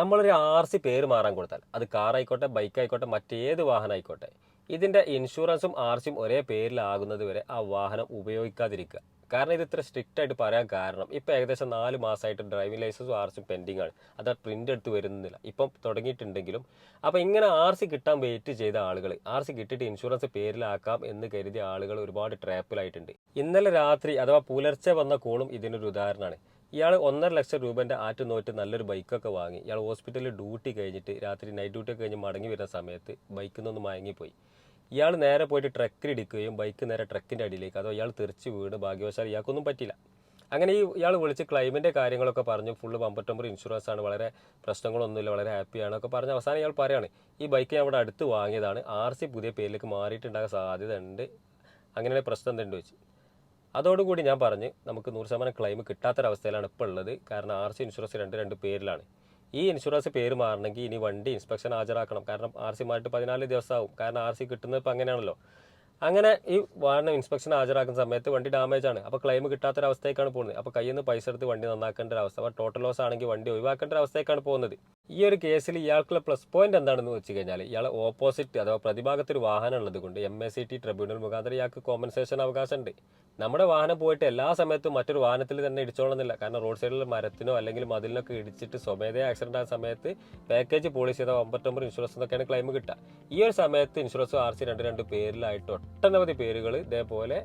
നമ്മളൊരു R C പേര് മാറാൻ കൊടുത്താൽ അത് കാർ ആയിക്കോട്ടെ ബൈക്ക് ആയിക്കോട്ടെ മറ്റേത് വാഹനം ആയിക്കോട്ടെ ഇതിന്റെ ഇൻഷുറൻസും ആർ സിയും ഒരേ പേരിലാകുന്നത് വരെ ആ വാഹനം ഉപയോഗിക്കാതിരിക്കുക. കാരണം ഇത് ഇത്ര സ്ട്രിക്റ്റ് ആയിട്ട് പറയാൻ കാരണം ഇപ്പം ഏകദേശം നാല് മാസമായിട്ട് driving licence R C pending ആണ്. അത് പ്രിന്റ് എടുത്ത് വരുന്നില്ല. ഇപ്പം തുടങ്ങിയിട്ടുണ്ടെങ്കിലും അപ്പോൾ ഇങ്ങനെ ആർ സി കിട്ടാൻ വെയിറ്റ് ചെയ്ത ആളുകൾ ആർ സി കിട്ടിയിട്ട് ഇൻഷുറൻസ് പേരിലാക്കാം എന്ന് കരുതിയ ആളുകൾ ഒരുപാട് ട്രാപ്പിലായിട്ടുണ്ട് ഇന്നലെ രാത്രി അഥവാ പുലർച്ചെ വന്ന കോളും ഇതിനൊരു ഉദാഹരണമാണ്. ഇയാൾ ഒന്നര ലക്ഷം രൂപന്റെ ആറ്റ് നോറ്റ് നല്ലൊരു ബൈക്കൊക്കെ വാങ്ങി ഇയാൾ ഹോസ്പിറ്റലിൽ ഡ്യൂട്ടി കഴിഞ്ഞിട്ട് രാത്രി നൈറ്റ് ഡ്യൂട്ടി ഒക്കെ കഴിഞ്ഞ് മടങ്ങി വരുന്ന സമയത്ത് ബൈക്കിൽ നിന്നൊന്ന് മയങ്ങിപ്പോയി. ഇയാൾ നേരെ പോയിട്ട് ട്രക്കിൽ ഇടിക്കുകയും ബൈക്ക് നേരെ ട്രക്കിന്റെ അടിയിലേക്ക്. അതോ ഇയാൾ തെറിച്ച് വീണ് ഭാഗ്യവശാൽ ഇയാൾക്കൊന്നും പറ്റില്ല അങ്ങനെ ഈ ഇയാൾ വിളിച്ച് ക്ലൈമിന്റെ കാര്യങ്ങളൊക്കെ പറഞ്ഞു. ഫുള്ള് ബമ്പറ്റമ്പർ ഇൻഷുറൻസ് ആണ്. വളരെ പ്രശ്നങ്ങളൊന്നുമില്ല. വളരെ ഹാപ്പിയാണ് ഒക്കെ പറഞ്ഞ് അവസാനം ഇയാൾ പറയാണ് ഈ ബൈക്ക് ഞാൻ അവിടെ അടുത്ത് വാങ്ങിയതാണ്. ആർ സി പുതിയ പേരിലേക്ക് മാറിയിട്ടുണ്ടാകാൻ സാധ്യത ഉണ്ട്. അങ്ങനെയുള്ള പ്രശ്നം എന്തുണ്ട്? വെച്ച് അതോടുകൂടി ഞാൻ പറഞ്ഞ് നമുക്ക് നൂറ് ശതമാനം ക്ലെയിം കിട്ടാത്തൊരവസ്ഥയിലാണ് ഇപ്പോൾ ഉള്ളത്. കാരണം ആർ സി ഇൻഷുറൻസ് രണ്ട് രണ്ട് പേരിലാണ്. ഈ ഇൻഷുറൻസ് പേര് മാറണമെങ്കിൽ ഇനി വണ്ടി ഇൻസ്പെക്ഷൻ ഹാജരാക്കണം. കാരണം ആർ സി മാറിയിട്ട് പതിനാല് ദിവസമാവും. കാരണം ആർ സി കിട്ടുന്നത് ഇപ്പോൾ അങ്ങനെയാണല്ലോ. അങ്ങനെ ഈ വാഹനം ഇൻസ്പെക്ഷൻ ഹാജരാക്കുന്ന സമയത്ത് വണ്ടി ഡാമേജ് ആണ്. അപ്പോൾ ക്ലെയിം കിട്ടാത്തൊരവസ്ഥയ്ക്കാണ് പോകുന്നത്. അപ്പോൾ കയ്യിൽ നിന്ന് പൈസ എടുത്ത് വണ്ടി നന്നാക്കേണ്ട ഒരു അവസ്ഥ അപ്പോൾ ടോട്ടൽ ലോസ് ആണെങ്കിൽ വണ്ടി ഒഴിവാക്കേണ്ട ഒരു അവസ്ഥയ്ക്കാണ് പോകുന്നത്. ഈ ഒരു കേസിൽ ഇയാൾക്കുള്ള പ്ലസ് പോയിന്റ് എന്താണെന്ന് വെച്ച് കഴിഞ്ഞാൽ ഇയാൾ ഓപ്പോസിറ്റ് അഥവാ പ്രതിഭാഗത്ത് ഒരു വാഹനം ഉള്ളത് കൊണ്ട് M S C T tribunal മുഖാന്തരം ഇയാൾക്ക് കോമ്പൻസേഷൻ അവകാശമുണ്ട്. നമ്മുടെ വാഹനം പോയിട്ട് എല്ലാ സമയത്തും മറ്റൊരു വാഹനത്തിൽ തന്നെ ഇടിച്ചോളുന്നില്ല കാരണം റോഡ് സൈഡിൽ മരത്തിനോ അല്ലെങ്കിൽ മതിലിനൊക്കെ ഇടിച്ചിട്ട് സ്വമേധയ ആക്സിഡന്റ് ആയ സമയത്ത് പാക്കേജ് പോളിസി അഥവാ ഒമ്പത്തൊമ്പത് ഇൻഷുറൻസ് എന്നൊക്കെയാണ് ക്ലെയിം കിട്ടുക. ഈ ഒരു സമയത്ത് ഇൻഷുറൻസ് ആർ സി രണ്ട് രണ്ട് പേരിലായിട്ട് ഒട്ടനവധി പേരുകൾ ഇതേപോലെ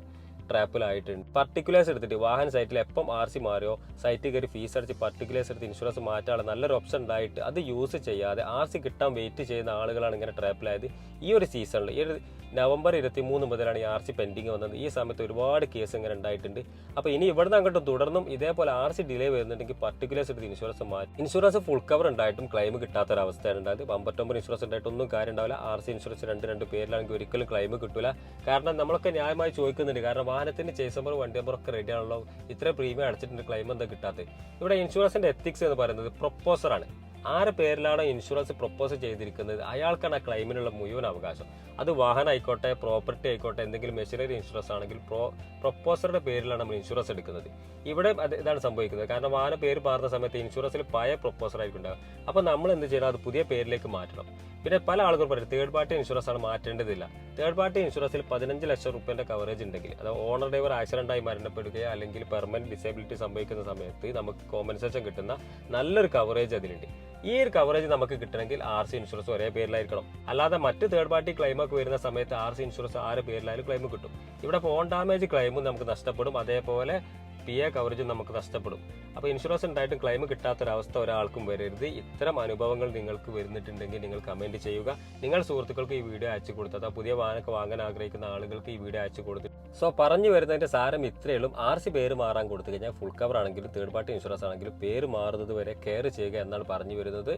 ട്രാപ്പിലായിട്ടുണ്ട് പർട്ടിക്കുലേഴ്സ് എടുത്തിട്ട് വാഹന സൈറ്റിൽ എപ്പം ആർ സി മാറിയോ സൈറ്റിൽ കയറി ഫീസ് അടിച്ച് പർട്ടിക്കുലേഴ്സ് എടുത്ത് ഇൻഷുറൻസ് മാറ്റാനുള്ള നല്ലൊരു ഓപ്ഷൻ ഉണ്ടായിട്ട് അത് യൂസ് ചെയ്യാതെ ആർ സി കിട്ടാൻ വെയിറ്റ് ചെയ്യുന്ന ആളുകളാണ് ഇങ്ങനെ ട്രാപ്പിലായത് ഈ ഒരു സീസണിൽ ഈ ഒരു നവംബർ ഇരുപത്തി മൂന്ന് മുതലാണ് ഈ ആർ സി പെൻഡിങ് വന്നത്. ഈ സമയത്ത് ഒരുപാട് കേസ് ഇങ്ങനെ ഉണ്ടായിട്ടുണ്ട്. അപ്പോൾ ഇനി ഇവിടുന്ന് അങ്ങോട്ട് തുടർന്നും ഇതേപോലെ ആർ സി ഡിലേ വരുന്നുണ്ടെങ്കിൽ പർട്ടിക്കുലേഴ്സ് എടുത്ത് ഇൻഷുറൻസ് മാറ്റി ഇൻഷുറൻസ് ഫുൾ കവർ ഉണ്ടായിട്ടും ക്ലെയിം കിട്ടാത്തൊരവസ്ഥയാണ് ഉണ്ടായത്. അമ്പത്തൊമ്പത് ഇൻഷുറൻസ് ഉണ്ടായിട്ട് ഒന്നും കാര്യം ഉണ്ടാവില്ല ആർ സി ഇൻഷുറൻസ് രണ്ട് രണ്ട് പേരിലാണെങ്കിൽ ഒരിക്കലും ക്ലെയിം കിട്ടില്ല കാരണം നമ്മളൊക്കെ ന്യായമായി ചോദിക്കുന്നുണ്ട്. കാരണം വാഹനത്തിന് ചേസ് നമ്പർ വണ്ടി നമ്പർ ഒക്കെ റെഡി ആണല്ലോ. ഇത്ര പ്രീമിയം അടച്ചിട്ടുണ്ട് ക്ലെയിം എന്താ കിട്ടാത്തത് ഇവിടെ ഇൻഷുറൻസിന്റെ എത്തിക്സ് എന്ന് പറയുന്നത് പ്രൊപ്പോസറാണ് ആരെ പേരിലാണ് ഇൻഷുറൻസ് പ്രൊപ്പോസ് ചെയ്തിരിക്കുന്നത്? അയാൾക്കാണ് ആ ക്ലെയിമിനുള്ള മുഴുവൻ അവകാശം. അത് വാഹനം ആയിക്കോട്ടെ പ്രോപ്പർട്ടി ആയിക്കോട്ടെ എന്തെങ്കിലും മെഷീനറി ഇൻഷുറൻസ് ആണെങ്കിൽ പ്രോ പ്രൊപ്പോസറുടെ പേരിലാണ് നമ്മൾ ഇൻഷുറൻസ് എടുക്കുന്നത്. ഇവിടെ അത് ഇതാണ് സംഭവിക്കുന്നത്. കാരണം വാഹന പേര് മാറുന്ന സമയത്ത് ഇൻഷുറൻസിൽ പഴയ പ്രൊപ്പോസർ ആയിരിക്കും ഉണ്ടാവുക. അപ്പോൾ നമ്മൾ എന്ത് ചെയ്യണം? അത് പുതിയ പേരിലേക്ക് മാറ്റണം. പിന്നെ പല ആളുകളും പറയും തേർഡ് പാർട്ടി ഇൻഷുറൻസ് ആണ് മാറ്റേണ്ടതില്ല. തേർഡ് പാർട്ടി ഇൻഷുറൻസിൽ പതിനഞ്ച് ലക്ഷം റുപ്യന്റെ കവറേജ് ഉണ്ടെങ്കിൽ അത് ഓണർ ഡ്രൈവർ ആക്സിഡന്റ് ആയി മരണപ്പെടുകയോ അല്ലെങ്കിൽ പെർമനന്റ് ഡിസബിലിറ്റി സംഭവിക്കുന്ന സമയത്ത് നമുക്ക് കോമ്പൻസേഷൻ കിട്ടുന്ന നല്ലൊരു കവറേജ് അതിലുണ്ട്. ഈ ഒരു കവറേജ് നമുക്ക് കിട്ടണമെങ്കിൽ ആർ സി ഇൻഷുറൻസ് ഒരേ പേരിലായിരിക്കണം. അല്ലാതെ മറ്റ് തേർഡ് പാർട്ടി ക്ലെയിം ഒക്കെ വരുന്ന സമയത്ത് ആർ സി ഇൻഷുറൻസ് ആറ് പേരിലായാലും ക്ലെയിം കിട്ടും. ഇവിടെ ഫോൺ ഡാമേജ് ക്ലെയിമും നമുക്ക് നഷ്ടപ്പെടും. അതേപോലെ പി എ കവറേജും നമുക്ക് നഷ്ടപ്പെടും. അപ്പോൾ ഇൻഷുറൻസ് ഉണ്ടായിട്ടും ക്ലെയിം കിട്ടാത്തൊരവസ്ഥ ഒരാൾക്കും വരരുത്. ഇത്തരം അനുഭവങ്ങൾ നിങ്ങൾക്ക് വരുന്നിട്ടുണ്ടെങ്കിൽ നിങ്ങൾ കമന്റ് ചെയ്യുക. നിങ്ങൾ സുഹൃത്തുക്കൾക്ക് ഈ വീഡിയോ അയച്ചു കൊടുത്തത്. പുതിയ വാഹനമൊക്കെ വാങ്ങാൻ ആഗ്രഹിക്കുന്ന ആളുകൾക്ക് ഈ വീഡിയോ അയച്ചു കൊടുത്തു സോ പറഞ്ഞു വരുന്നതിന്റെ സാരം ഇത്രയുള്ളൂ ആർ സി പേര് മാറാൻ കൊടുത്തു കഴിഞ്ഞാൽ ഫുൾ കവർ ആണെങ്കിലും തേർഡ് പാർട്ടി ഇൻഷുറൻസ് ആണെങ്കിലും പേര് മാറുന്നത് വരെ കെയർ ചെയ്യുക എന്നാണ് പറഞ്ഞു വരുന്നത്.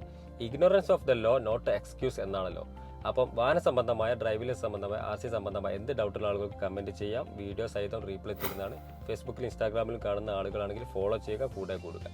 Ignorance of the law not excuse എന്നാണല്ലോ അപ്പം വാഹന സംബന്ധമായ ഡ്രൈവിംഗ് സംബന്ധമായ ആർ സി സംബന്ധമായ എന്ത് ഡൗട്ടുള്ള ആളുകൾക്ക് കമന്റ് ചെയ്യാം. വീഡിയോ സഹിതം റീപ്ലൈ തരുന്നതാണ് ഫേസ്ബുക്കിലും ഇൻസ്റ്റാഗ്രാമിലും കാണുന്ന ആളുകളാണെങ്കിൽ ഫോളോ ചെയ്യുക കൂടെ കൂടുക.